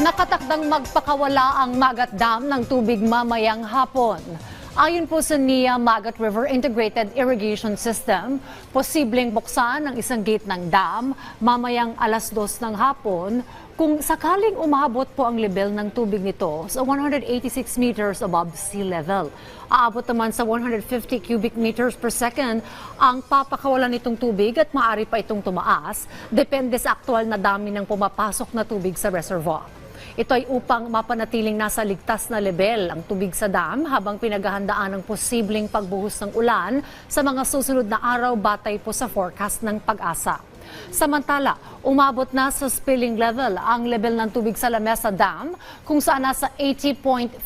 Nakatakdang magpakawala ang Magat Dam ng tubig mamayang hapon. Ayon po sa NIA Magat River Integrated Irrigation System, posibleng buksan ang isang gate ng dam mamayang alas dos ng hapon kung sakaling umabot po ang level ng tubig nito sa 186 meters above sea level. Aabot naman sa 150 cubic meters per second ang papakawalan nitong tubig at maaari pa itong tumaas depende sa aktual na dami ng pumapasok na tubig sa reservoir. Ito ay upang mapanatiling nasa ligtas na level ang tubig sa dam habang pinaghahandaan ng posibleng pagbuhos ng ulan sa mga susunod na araw batay po sa forecast ng pag-asa. Samantala, umabot na sa spilling level ang level ng tubig sa Lamesa Dam kung saan nasa 80.15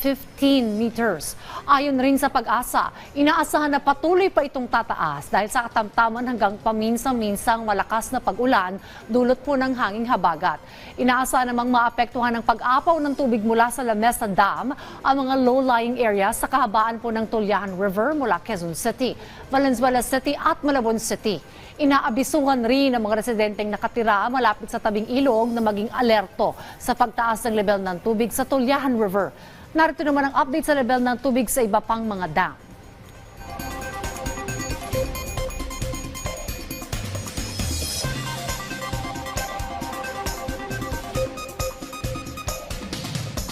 meters. Ayon rin sa pag-asa, inaasahan na patuloy pa itong tataas dahil sa katamtaman hanggang paminsan-minsang malakas na pag-ulan dulot po ng hanging habagat. Inaasahan namang maapektuhan ng pag-apaw ng tubig mula sa Lamesa Dam ang mga low-lying areas sa kahabaan po ng Tulyahan River mula Quezon City, Valenzuela City at Malabon City. Inaabisuhan rin ang mga residenteng nakatira malapit sa tabing ilog na maging alerto sa pagtaas ng level ng tubig sa Tulyahan River. Narito naman ang update sa level ng tubig sa iba pang mga dam.